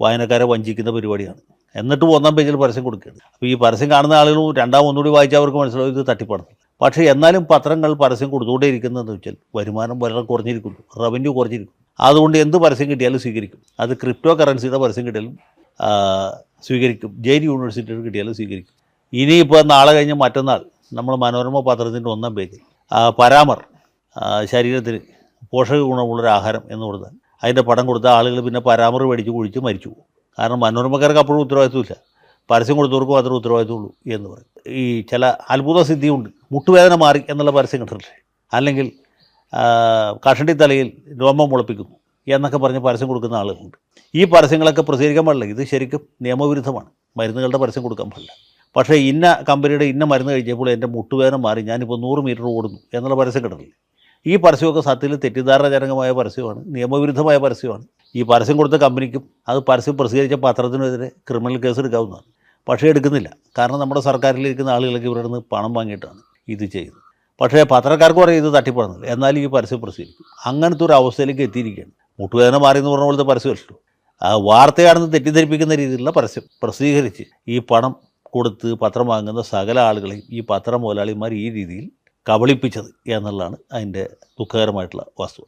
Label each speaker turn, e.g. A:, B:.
A: വായനക്കാരെ വഞ്ചിക്കുന്ന പരിപാടിയാണ്. എന്നിട്ട് ഒന്നാം പേജിൽ പരസ്യം കൊടുക്കുകയാണ്. അപ്പോൾ ഈ പരസ്യം കാണുന്ന ആളുകൾ രണ്ടാം ഒന്നുകൂടി വായിച്ചാൽ അവർക്ക് മനസ്സിലാവും ഇത് തട്ടിപ്പാണ് പക്ഷേ എന്നാലും പത്രങ്ങൾ പരസ്യം കൊടുത്തുകൊണ്ടേ ഇരിക്കുന്നതെന്ന് വെച്ചാൽ വരുമാനം വളരെ കുറഞ്ഞിരിക്കുന്നു. റവന്യൂ കുറഞ്ഞിരിക്കുന്നു. അതുകൊണ്ട് എന്ത് പരസ്യം കിട്ടിയാലും സ്വീകരിക്കും. അത് ക്രിപ്റ്റോ കറൻസിയുടെ പരസ്യം കിട്ടിയാലും സ്വീകരിക്കും. ജെയിൻ യൂണിവേഴ്സിറ്റിയുടെ കിട്ടിയാലും സ്വീകരിക്കും. ഇനിയിപ്പോൾ നാളെ കഴിഞ്ഞ് മറ്റന്നാൾ നമ്മൾ മനോരമ പത്രത്തിന്റെ ഒന്നാം പേജിൽ പരാമർ ശരീരത്തിന് പോഷക ഗുണമുള്ളൊരു ആഹാരം എന്ന് കൊടുത്താൽ അതിന്റെ പടം കൊടുത്ത ആളുകൾ പിന്നെ പരാമറി മേടിച്ച് കുഴിച്ച് മരിച്ചു പോകും. കാരണം മനോരമക്കാർക്ക് അപ്പോഴും ഉത്തരവാദിത്വമില്ല. പരസ്യം കൊടുത്തവർക്ക് മാത്രമേ ഉത്തരവാദിത്തമുള്ളൂ എന്ന് പറയും. ഈ ചില അത്ഭുത സിദ്ധിയുണ്ട്. മുട്ടുവേദന മാറി എന്നുള്ള പരസ്യം കണ്ടിട്ടില്ലേ അല്ലെങ്കിൽ കഷണ്ടി തലയിൽ രോമം മുളപ്പിക്കുന്നു എന്നൊക്കെ പറഞ്ഞ് പരസ്യം കൊടുക്കുന്ന ആളുകളുണ്ട്. ഈ പരസ്യങ്ങളൊക്കെ പ്രസിദ്ധീകരിക്കാൻ പാടില്ല. ഇത് ശരിക്കും നിയമവിരുദ്ധമാണ്. മരുന്നുകളുടെ പരസ്യം കൊടുക്കാൻ പാടില്ല. പക്ഷേ ഇന്ന കമ്പനിയുടെ ഇന്ന മരുന്ന് കഴിച്ചപ്പോൾ എന്റെ മുട്ടുവേദന മാറി. ഞാനിപ്പോൾ നൂറ് മീറ്റർ ഓടുന്നു എന്നുള്ള പരസ്യം കിടന്നില്ല ഈ പരസ്യമൊക്കെ സത്യത്തിൽ തെറ്റിദ്ധാരണജനകമായ പരസ്യമാണ് നിയമവിരുദ്ധമായ പരസ്യമാണ്. ഈ പരസ്യം കൊടുത്ത കമ്പനിക്കും അത് പരസ്യം പ്രസിദ്ധീകരിച്ച പത്രത്തിനെതിരെ ക്രിമിനൽ കേസ് എടുക്കാവുന്നതാണ്. പക്ഷേ എടുക്കുന്നില്ല. കാരണം നമ്മുടെ സർക്കാരിലിരിക്കുന്ന ആളുകളൊക്കെ ഇവരുടെ നിന്ന് പണം വാങ്ങിയിട്ടാണ് ഇത് ചെയ്യുന്നത്. പക്ഷേ പത്രക്കാർക്ക് പറയും ഇത് തട്ടിപ്പണമെന്നില്ല എന്നാലും ഈ പരസ്യം പ്രസിദ്ധീകരിക്കും അങ്ങനത്തെ ഒരു അവസ്ഥയിലേക്ക് എത്തിയിരിക്കുകയാണ്. മുട്ടുവേദന മാറി എന്ന് പറഞ്ഞ പോലത്തെ പരസ്യമല്ലോ ആ വാർത്തയാണെന്ന് തെറ്റിദ്ധരിപ്പിക്കുന്ന രീതിയിലുള്ള പരസ്യം പ്രസിദ്ധീകരിച്ച് ഈ പണം കൊടുത്ത് പത്രം വാങ്ങുന്ന സകല ആളുകളെയും ഈ പത്രം മുതലാളിമാർ ഈ രീതിയിൽ കബളിപ്പിച്ചത് എന്നുള്ളതാണ് അതിന്റെ ദുഃഖകരമായിട്ടുള്ള വസ്തുത